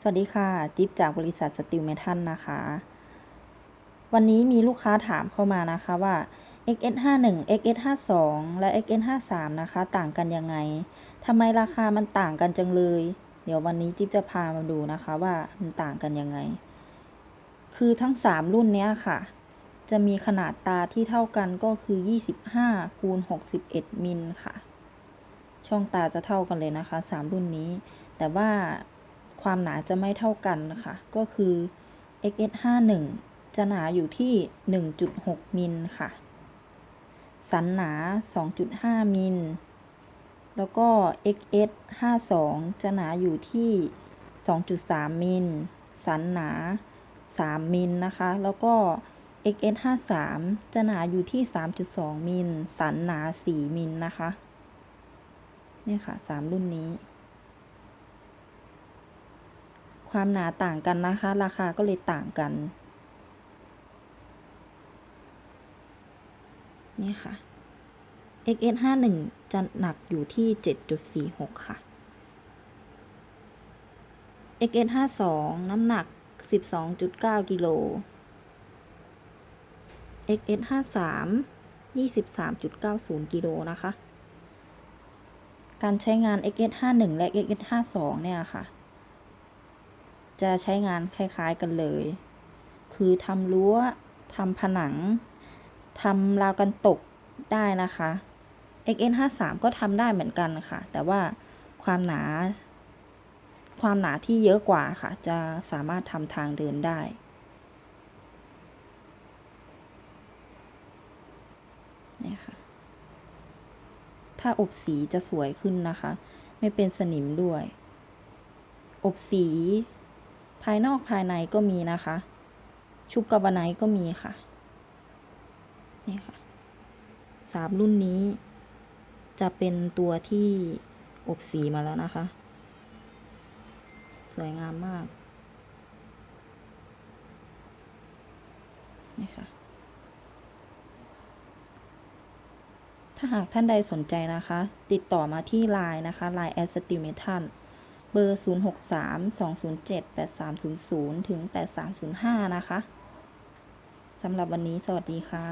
สวัสดีค่ะ จิ๊บจากบริษัทสติลเมทัลนะคะ วันนี้มีลูกค้าถามเข้ามานะคะว่า XS51 XS52 และ XS53 นะคะ ต่างกันยังไงทำไมราคามันต่างกันจังเลย เดี๋ยววันนี้จิ๊บจะพามาดูนะคะว่ามันต่างกันยังไง คือทั้ง 3 รุ่นเนี้ยค่ะ จะมีขนาดตาที่เท่ากันก็คือ 25คูณ61มิลค่ะ ช่องตาจะเท่ากันเลยนะคะ 3 รุ่นนี้ แต่ว่า ความหนาจะไม่เท่ากันนะคะ ก็คือ XS51 จะหนาอยู่ที่ 1.6 มิลค่ะ สันหนา 2.5 มิล แล้วก็ XS52 จะหนาอยู่ที่ 2.3 มิล สันหนา 3 มิลนะคะ แล้วก็ XS53 จะหนาอยู่ที่ 3.2 มิล สันหนา 4 มิลนะคะ เนี่ยค่ะ 3 รุ่นนี้ ความหนาต่างกันนะคะ ราคาก็เลยต่างกัน นี่ค่ะ XS51 จะหนักอยู่ที่ 7.46 ค่ะ XS52 น้ำหนัก 12.9 กิโล XS53 23.90 กิโลนะคะ การใช้งาน XS51 และ XS52 เนี่ยค่ะ จะใช้งานคล้ายๆกันเลย คือทำรั้วทำผนังทำราวกันตกได้นะคะ XN53 ก็ทำได้เหมือนกันค่ะ แต่ว่าความหนา ความหนาที่เยอะกว่าค่ะ จะสามารถทำทางเดินได้นี่ค่ะ ถ้าอบสีจะสวยขึ้นนะคะ ไม่เป็นสนิมด้วย อบสี ภายนอกภายในก็มีนะคะ ชุบกาบาไนก็มีค่ะ นี่ค่ะสามรุ่นนี้ จะเป็นตัวที่อบสีมาแล้วนะคะ สวยงามมาก นี่ค่ะ ถ้าหากท่านใดสนใจนะคะ ติดต่อมาที่ Line นะคะ Line a s t i m a t o n เบอร์ 0632078300 ถึง 8305 นะคะ สำหรับวันนี้สวัสดีค่ะ